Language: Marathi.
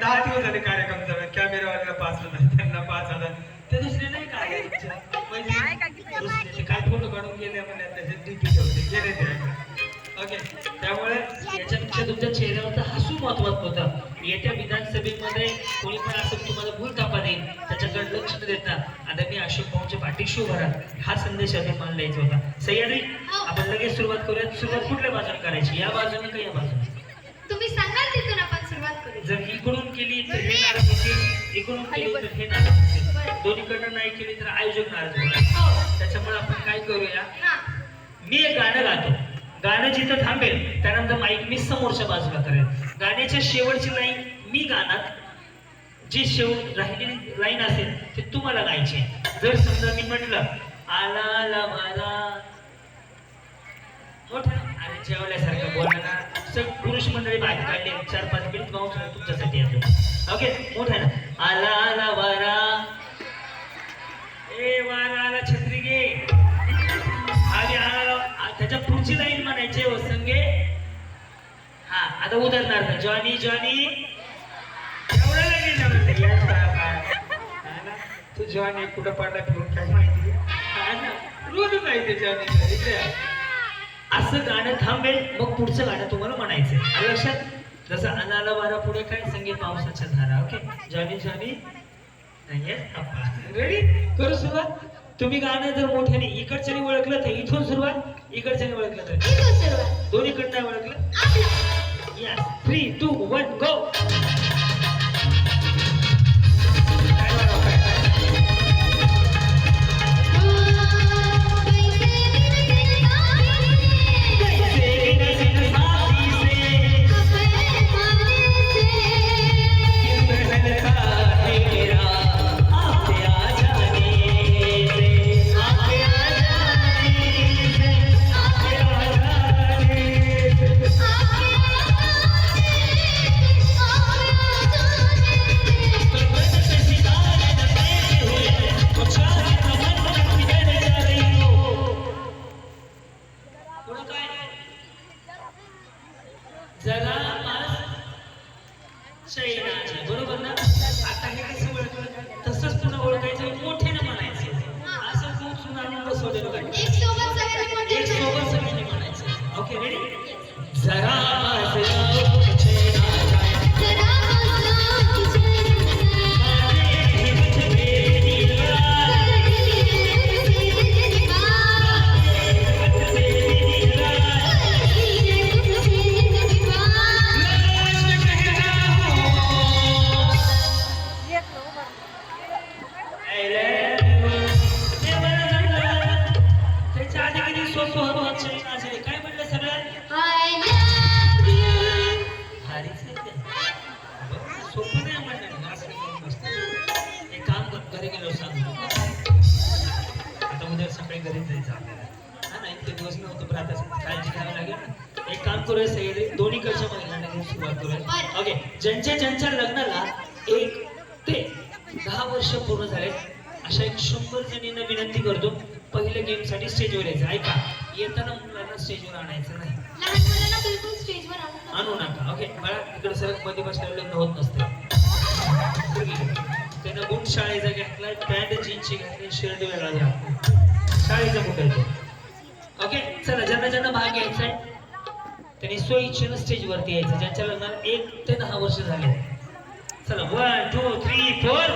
दहा दिवस झाले कार्यक्रम चालू आहे. कॅमेरावाल्याला पाच हजार त्यांना पाच हजार. ते दुसरे नाही काय? म्हणजे काय फोटो काढून गेले म्हणे त्याचे डीपी ठेवते गेले ते ओके त्यामुळे याच्यापेक्षा तुमच्या चेहऱ्यावरचं हसू महत्वाचं होतं. येत्या विधानसभेमध्ये कोणी पण असं तुम्हाला भूल थापा देईल त्याच्याकडे लक्ष देता आता मी अशोक भाऊच्या पाठीशी उभा राहा. हा संदेश आधी मला द्यायचा होता. सह्याद्री आपण लगेच सुरुवात करूयात. सुरुवात कुठल्या बाजूने करायची? या बाजूने का या बाजूने? इकडून केली तर हे नाराज होतील दोन्हीकडनं नाही केली तर आयोजक नाराज होतील त्याच्यामुळे आपण काय करूया? मी एक गाणं गातो. गाणं जिथं थांबेल त्यानंतर माईक मी समोरच्या बाजूला करेल. गाण्याच्या शेवटची लाईन मी गाणार. जी शेवट राहिलेली लाईन असेल ते तुम्हाला गायची आहे. जर समजा मी म्हटलं आला आला मला मोठा. अरे जेवल्यासारखं बोला ना सग पुरुष मंडळी बाहेर काढले. चार पाच मिनिट पाहून तुमच्यासाठी येतो ओके मोठा ना? आला आला वारा. ए वारा आला छत्री घे. आणि आला त्याच्या पुढची लाईन म्हणायची हो संगे हा आता उदाहरणार्थ जॉनी जॉनी. एवढं लगेच ना? तू जॉनी कुठं पाडला फिरून काय माहिती? हा रोजच आहे ते जॉनी असं गाणं थांबेल मग पुढचं गाणं तुम्हाला म्हणायचंय. आलं लक्षात? जसं अनाला वारा पुढे काय? संगीत पावसाच्या धारा ओके? जॉनी जॉनी नाहीये? रेडी करू सुरुवात? तुम्ही गाणं जर मोठ्याने इकडच्याने ओळखलं तर इथून सुरुवात? इकडच्याने ओळखलं तर दोन्हीकडनं नाही ओळखलं थ्री टू वन गो बरोबर ना? आता हे कसं ओळखलं? तसंच पुन्हा ओळखायचं मोठ्यानं म्हणायचं असं खूप सुनाने बसवलेलं काय एक सोबत सगळ्यांनी म्हणायचं ओके रेडी जरा काय म्हणलं सगळं? भारीच आहे ते. बघ, सोपं नाही म्हणलं असं काही नसतं. एक काम कर घरी गेलो सांग. आता उद्या सकाळी घरी जायचं आपल्याला. हा ना इतके दिवस नव्हतं पण आता काळजी घ्यावी लागेल एक काम करूया सगळे दोन्हीकडच्या महिलांना घेऊन सुरुवात करूया. ओके ज्यांच्या ज्यांच्या लग्नाला एक ते दहा वर्ष पूर्ण झाले अशा एक शंभर जणींना विनंती करतो पहिल्या गेमसाठी स्टेजवर यायचं. ऐका येताना मुलांना स्टेजवर आणायचं नाही. लहान मुलांना बिलकुल स्टेजवर आणू आणू नका. ओके मला तिकडे सरकमध्ये बसल्यावर लग्न होत नसते. त्यानं बूट शाळेचा घेतलाय पॅन्ट जीन्सची घातली शर्ट वेगळा घातला शाळेचा बूट आहे तो. ओके चला ज्यांना ज्यांना भाग घ्यायचा आहे त्यांनी स्वइच्छेनं स्टेजवरती यायचं. ज्यांच्या लग्नाला एक ते दहा वर्ष झाले. चला वन टू थ्री फोर